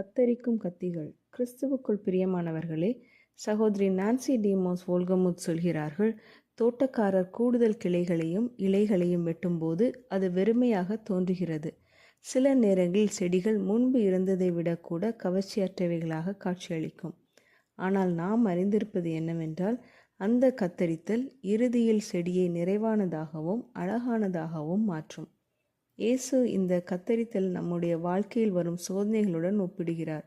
கத்தரிக்கும் கத்திகள். கிறிஸ்துவுக்குள் பிரியமானவர்களே சகோதரி நான்சி டிமோஸ் வோல்கமுத் சொல்கிறார்கள் தோட்டக்காரர் கூடுதல் கிளைகளையும் இலைகளையும் வெட்டும்போது அது வெறுமையாக தோன்றுகிறது. சில நேரங்களில் செடிகள் முன்பு இருந்ததை விட கூட கவர்ச்சியற்றவைகளாக காட்சியளிக்கும். ஆனால் நாம் அறிந்திருப்பது என்னவென்றால் அந்த கத்தரித்தல் இறுதியில் செடியை நிறைவானதாகவும் அழகானதாகவும் மாற்றும். இயேசு இந்த கத்தரித்தல் நம்முடைய வாழ்க்கையில் வரும் சோதனைகளுடன் ஒப்பிடுகிறார்.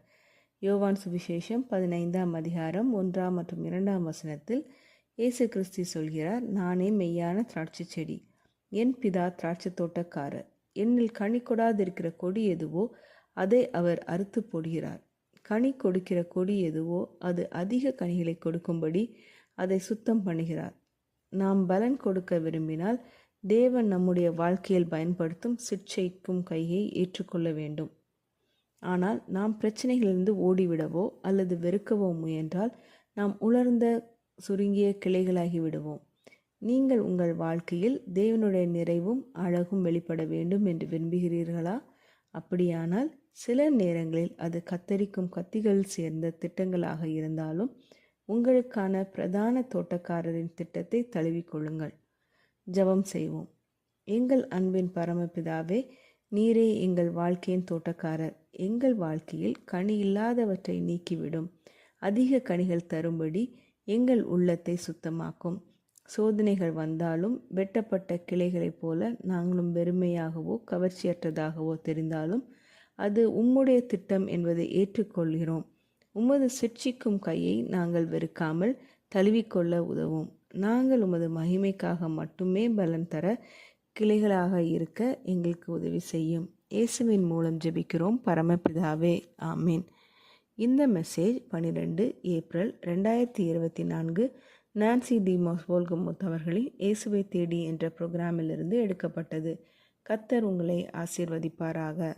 யோவான் சுவிசேஷம் பதினைந்தாம் அதிகாரம் ஒன்றாம் மற்றும் இரண்டாம் வசனத்தில் இயேசு கிறிஸ்தி சொல்கிறார் நானே மெய்யான திராட்சை செடி என் பிதா திராட்சை தோட்டக்காரர். என்னில் கனி கொடாதிருக்கிற கொடி எதுவோ அதை அவர் அறுத்து போடுகிறார். கனி கொடுக்கிற கொடி எதுவோ அது அதிக கனிகளை கொடுக்கும்படி அதை சுத்தம் பண்ணுகிறார். நாம் பலன் கொடுக்க விரும்பினால் தேவன் நம்முடைய வாழ்க்கையில் பயன்படுத்தும் சிற்சைக்கும் கையை ஏற்றுக்கொள்ள வேண்டும். ஆனால் நாம் பிரச்சனைகளிலிருந்து ஓடிவிடவோ அல்லது வெறுக்கவோ முயன்றால் நாம் உலர்ந்த சுருங்கிய கிளைகளாகி விடுவோம். நீங்கள் உங்கள் வாழ்க்கையில் தேவனுடைய நிறைவும் அழகும் வெளிப்பட வேண்டும் என்று விரும்புகிறீர்களா? அப்படியானால் சில நேரங்களில் அது கத்தரிக்கும் கத்திகள் சேர்ந்த திட்டங்களாக இருந்தாலும் உங்களுக்கான பிரதான தோட்டக்காரரின் திட்டத்தை தழுவிக்கொள்ளுங்கள் ஜெபம் செய்வோம். எங்கள் அன்பின் பரமபிதாவே நீரே எங்கள் வாழ்க்கையின் தோட்டக்காரர். எங்கள் வாழ்க்கையில் கனி இல்லாதவற்றை நீக்கிவிடும். அதிக கனிகள் தரும்படி எங்கள் உள்ளத்தை சுத்தமாக்கும். சோதனைகள் வந்தாலும் வெட்டப்பட்ட கிளைகளைப் போல நாங்களும் வெறுமையாகவோ கவர்ச்சியற்றதாகவோ தெரிந்தாலும் அது உம்முடைய திட்டம் என்பதை ஏற்றுக்கொள்கிறோம். உமது சிற்சிக்கும் கையை நாங்கள் வெறுக்காமல் தழுவிக்கொள்ள உதவும். நாங்கள் உமது மகிமைக்காக மட்டுமே பலன் தர கிளைகளாக இருக்க எங்களுக்கு உதவி செய்யும். இயேசுவின் மூலம் ஜெபிக்கிறோம். பரமபிதாவே ஆமீன். இந்த மெசேஜ் பன்னிரெண்டு ஏப்ரல் ரெண்டாயிரத்தி இருபத்தி நான்கு நான்சி டிமாஸ் வோல்கமுத் அவர்களின் இயேசுவை தேடி என்ற புரோகிராமிலிருந்து எடுக்கப்பட்டது. கத்தர் உங்களை ஆசீர்வதிப்பாராக.